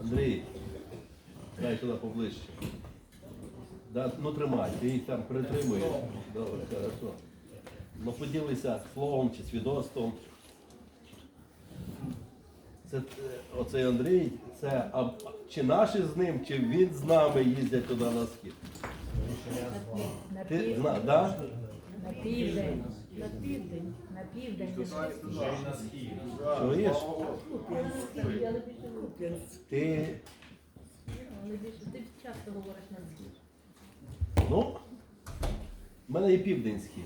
Андрій, дай туди поближче. Да, ну тримай, ти їх там притримуєш. Добре, хорошо. Ну поділися словом чи свідоцтвом. Це оцей Андрій, це а, чи наші з ним, чи він з нами їздять туди на схід. Ти зна, да? На південь. На південь. На південь. Чуєш? Куп'янськ. Ти, Але більше ти часто говориш на схід. ну, в мене і південський.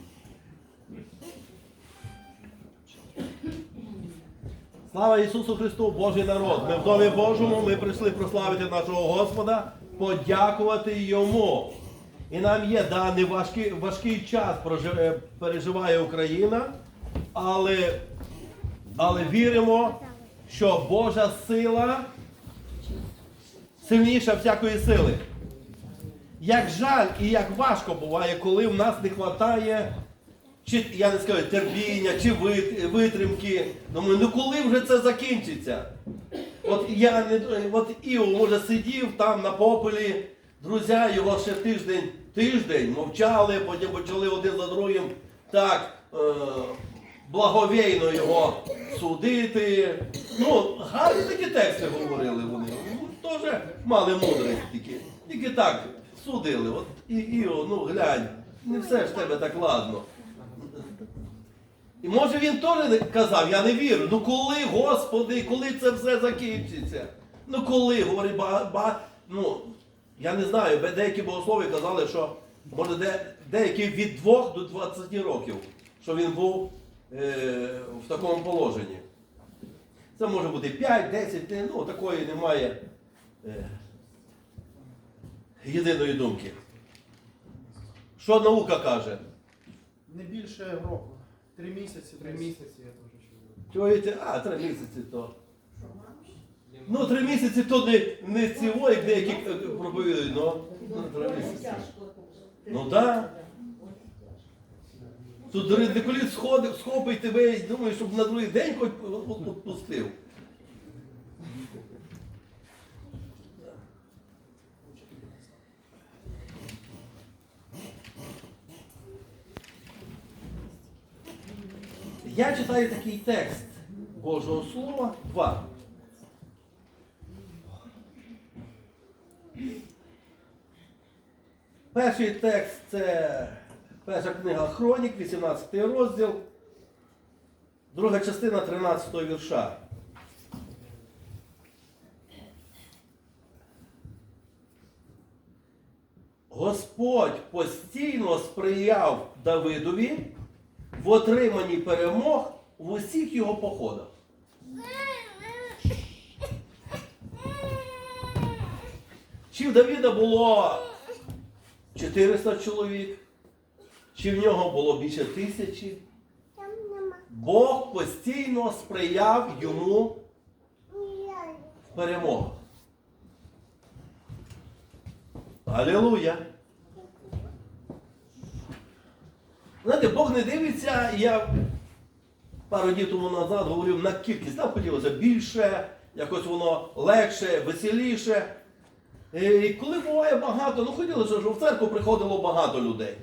Слава Ісусу Христу, Божий народ! Ми в Домі Божому, ми прийшли прославити нашого Господа, подякувати Йому. І нам є даний важкий, важкий час прожи- е, переживає Україна, але, але віримо, що Божа сила сильніша всякої сили. Як жаль і як важко буває, коли в нас не вистачає, чи я не скажу, терпіння, чи витримки. Думаю, ну коли вже це закінчиться? От я не от Іо може сидів там на попелі, друзі його ще тиждень, тиждень мовчали, потім почали один за другим так е, благовійно його судити. Ну, гарні такі тексти говорили вони. Ну, Теж мали мудрість тільки. Тільки так судили. От і, Іо, ну глянь, не все ж тебе так ладно. І може він теж казав, я не вірю. Ну коли, Господи, коли це все закінчиться? Ну коли, говорить, ба, ба, ну, я не знаю, деякі богослови казали, що може де, деякі від 2 до 20 років, що він був е, в такому положенні. Це може бути 5, 10, ну такої немає е, єдиної думки. Що наука каже? Не більше року. Три місяці. Три місяці я теж чув. Чуєте? А, три місяці то. Ну, три місяці то не, не ціло, як деякі е, проповідують, ну, ну три місяці. Ну так. Тут до редикуліт сходив, схопить тебе і думаєш, щоб на другий день хоч відпустив. Я читаю такий текст Божого Слова 2. Перший текст це перша книга Хронік, 18 розділ, друга частина 13 вірша. Господь постійно сприяв Давидові в отриманні перемог в усіх його походах. Чи в Давіда було 400 чоловік, чи в нього було більше тисячі? Бог постійно сприяв йому в перемогах. Алілуя! Знаєте, Бог не дивиться, я пару днів тому назад говорив на кількість. Нам хотілося більше, якось воно легше, веселіше. Е, І коли буває багато, ну хотілося, щоб в церкву приходило багато людей.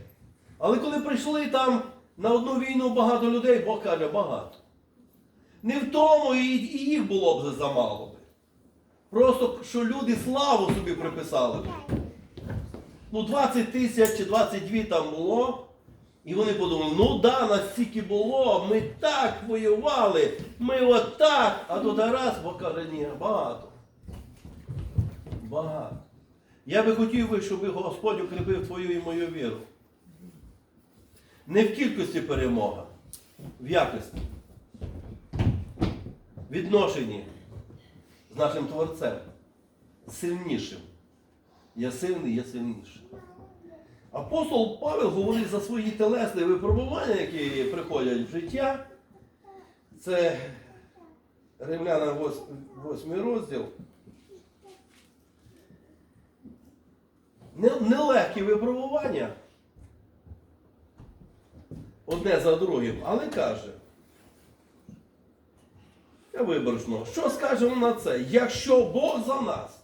Але коли прийшли там на одну війну багато людей, Бог каже, багато. Не в тому і, їх було б замало. би. Просто що люди славу собі приписали. Ну, 20 тисяч чи 22 там було. І вони подумали, ну да, нас стільки було, ми так воювали, ми отак. А тут раз, Бог каже, ні, багато. Багато. Я би хотів би, щоб Господь укріпив твою і мою віру. Не в кількості перемога, в якості. Відношенні з нашим Творцем. Сильнішим. Я сильний, я сильніший. Апостол Павел говорить за свої телесні випробування, які приходять в життя. Це Римляна 8 розділ. Нелегкі випробування. одне за другим, але каже. Я виборочно, що скажемо на це? Якщо Бог за нас,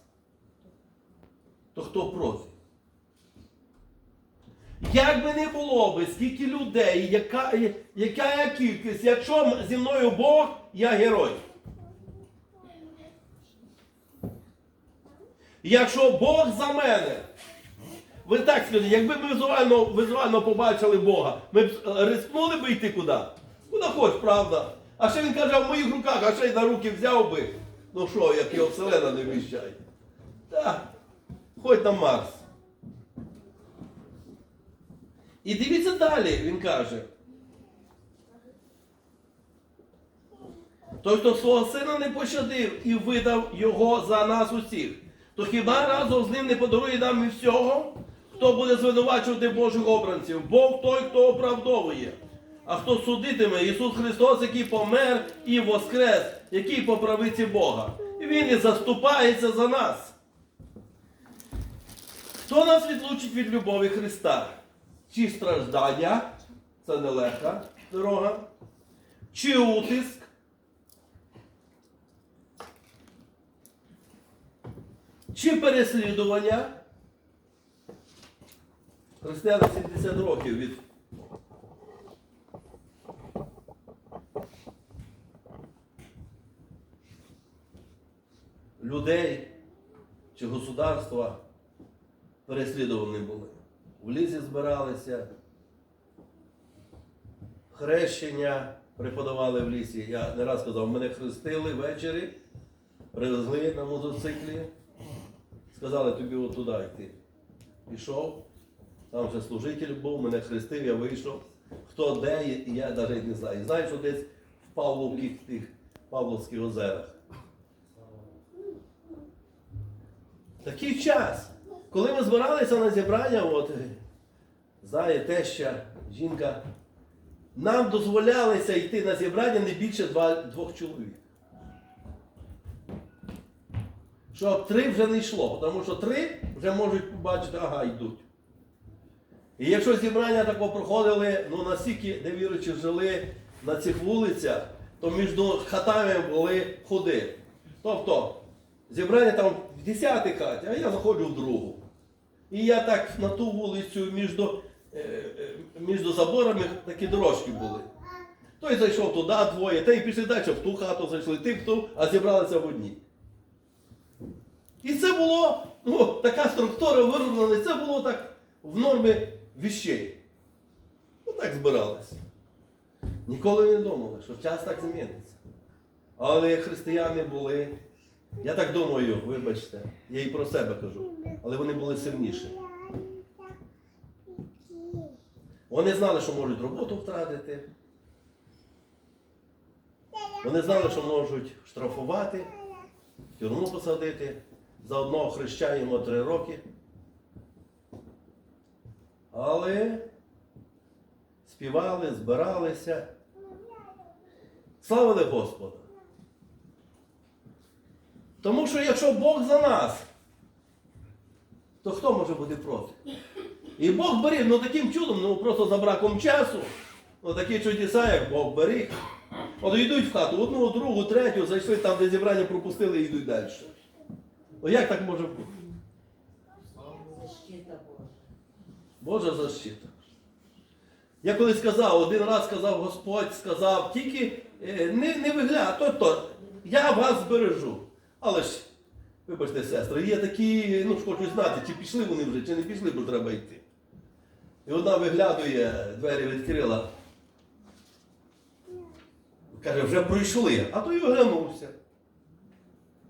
то хто проти? Як би не було би, скільки людей, яка, яка я кількість, якщо зі мною Бог, я герой. Якщо Бог за мене, ви так скажіть, якби ми візуально, візуально побачили Бога, ми б е, рискнули би йти куди? Куди хоч, правда. А ще він каже, в моїх руках, а ще й на руки взяв би. Ну що, як його вселена не вміщає. Так, хоч на Марс. І дивіться далі, він каже. Той, хто свого сина не пощадив і видав його за нас усіх, то хіба разом з ним не подарує нам і всього? Хто буде звинувачувати Божих обранців? Бог той, хто оправдовує. А хто судитиме? Ісус Христос, який помер і воскрес, який по правиці Бога. І Він і заступається за нас. Хто нас відлучить від любові Христа? Чи страждання, це нелегка дорога, чи утиск, чи переслідування. Християни 70 років від людей чи государства переслідувані були. В лісі збиралися, хрещення преподавали в лісі. Я не раз казав, мене хрестили ввечері, привезли на мотоциклі, сказали тобі от йти. Пішов, там вже служитель був, мене хрестив, я вийшов. Хто де, я навіть не знаю. Знаю, що десь в Павловських тих Павловських озерах. Такий час, коли ми збиралися на зібрання, от, е, знає теща, жінка, нам дозволялося йти на зібрання не більше два, двох чоловік. Щоб три вже не йшло, тому що три вже можуть побачити, ага, йдуть. І якщо зібрання тако проходили, ну настільки невіруючі жили на цих вулицях, то між хатами були ходи. Тобто, зібрання там в 10 хаті, а я заходжу в другу. І я так на ту вулицю між, е, е, між заборами такі дорожки були. Той зайшов туди двоє, та й пішли далі в ту хату зайшли, ти в ту, а зібралися в одній. І це було, ну, така структура вироблена, це було так в нормі віщей. Ну збиралися. Ніколи не думали, що час так зміниться. Але християни були, я так думаю, вибачте, я і про себе кажу, але вони були сильніші. Вони знали, що можуть роботу втратити. Вони знали, що можуть штрафувати, тюрму посадити. За одного хрещаємо три роки. Але співали, збиралися, славили Господа. Тому що якщо Бог за нас, то хто може бути проти? І Бог беріг, ну таким чудом, ну просто за браком часу, ну такі чудеса, як Бог беріг. От йдуть в хату, одну, другу, третю, зайшли там, де зібрання пропустили і йдуть далі. О, як так може бути? Защита Божа. Божа защита. Я колись сказав, один раз сказав Господь, сказав, тільки е, не, не вигляд, тобто я вас збережу. Але ж, вибачте, сестри, є такі, ну хочу знати, чи пішли вони вже, чи не пішли, бо треба йти. І одна виглядує, двері відкрила. Каже, вже прийшли, а той оглянувся.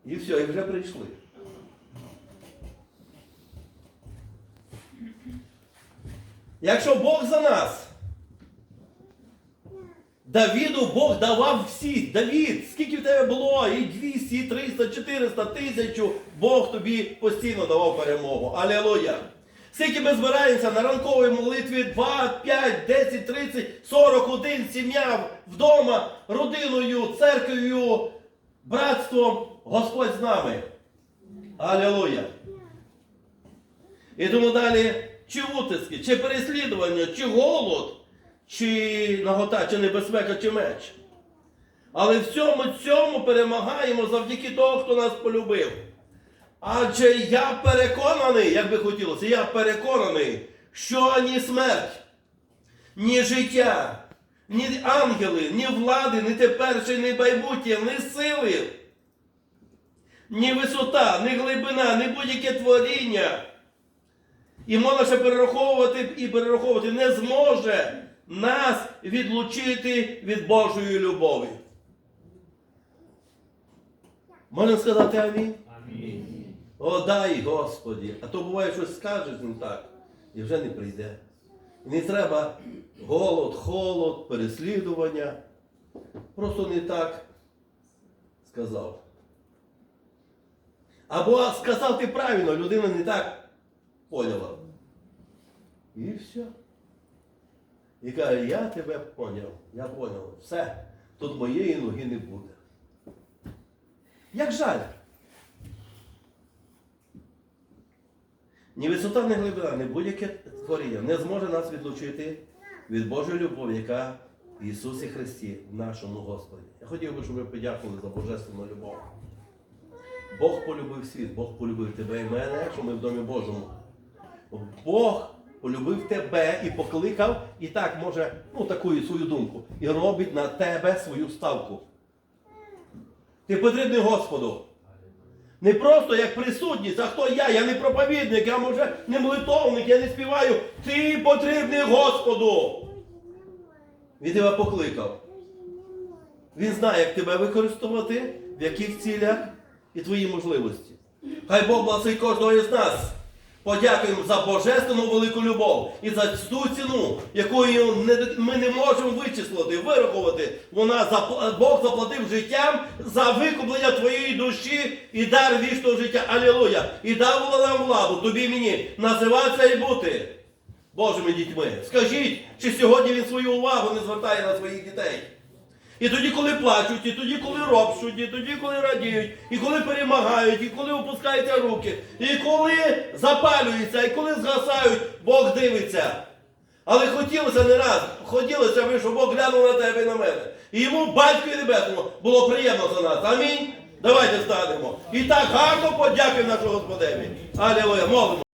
І все, і вже прийшли. Якщо Бог за нас, Давіду Бог давав всі. Давід, скільки в тебе було? І 200, і 300, 400, тисячу. Бог тобі постійно давав перемогу. Алілуя! Скільки ми збираємося на ранковій молитві 2, 5, 10, 30, 41 сім'я вдома, родиною, церквою, братством, Господь з нами. Алілуя! І тому далі, чи утиски, чи переслідування, чи голод, чи нагота, чи небезпека, чи меч. Але в цьому перемагаємо завдяки того, хто нас полюбив. Адже я переконаний, як би хотілося, я переконаний, що ні смерть, ні життя, ні ангели, ні влади, ні теперішнє, ні майбутнє, ні сили, ні висота, ні глибина, ні будь-яке творіння. І можна ще перераховувати і перераховувати не зможе нас відлучити від Божої любові. Можна сказати амінь? О, дай, Господі. А то буває, щось скажеш не так, і вже не прийде. Не треба голод, холод, переслідування. Просто не так сказав. Або сказав ти правильно, людина не так поняла. І все. І каже, я тебе поняв, я поняв. Все, тут моєї ноги не буде. Як жаль. Ні висота, ні глибина, ні будь-яке творіння не зможе нас відлучити від Божої любові, яка в Ісусі Христі, в нашому Господі. Я хотів би, щоб ви подякували за божественну любов. Бог полюбив світ, Бог полюбив тебе і мене, якщо ми в Домі Божому. Бог полюбив тебе і покликав, і так може, ну таку свою думку, і робить на тебе свою ставку. Ти потрібний Господу. Не просто як присутність, а хто я? Я не проповідник, я може не молитовник, я не співаю. Ти потрібний Господу. Він тебе покликав. Він знає, як тебе використовувати, в яких цілях і твої можливості. Хай Бог благословить кожного із нас. Подякуємо за божественну велику любов і за ту ціну, якою ми не можемо вичислити, вирахувати. Вона Бог заплатив життям за викуплення твоєї душі і дар вічного життя. Алілуя! І дав нам владу, тобі мені, називатися і бути Божими дітьми. Скажіть, чи сьогодні він свою увагу не звертає на своїх дітей? І тоді, коли плачуть, і тоді, коли ропщуть, і тоді, коли радіють, і коли перемагають, і коли опускаються руки, і коли запалюються, і коли згасають, Бог дивиться. Але хотілося не раз, хотілося б, щоб Бог глянув на тебе і на мене. І йому, батькові небесному, було приємно за нас. Амінь. Давайте станемо. І так гарно подякуємо нашому Господеві. Алілуя, молимо.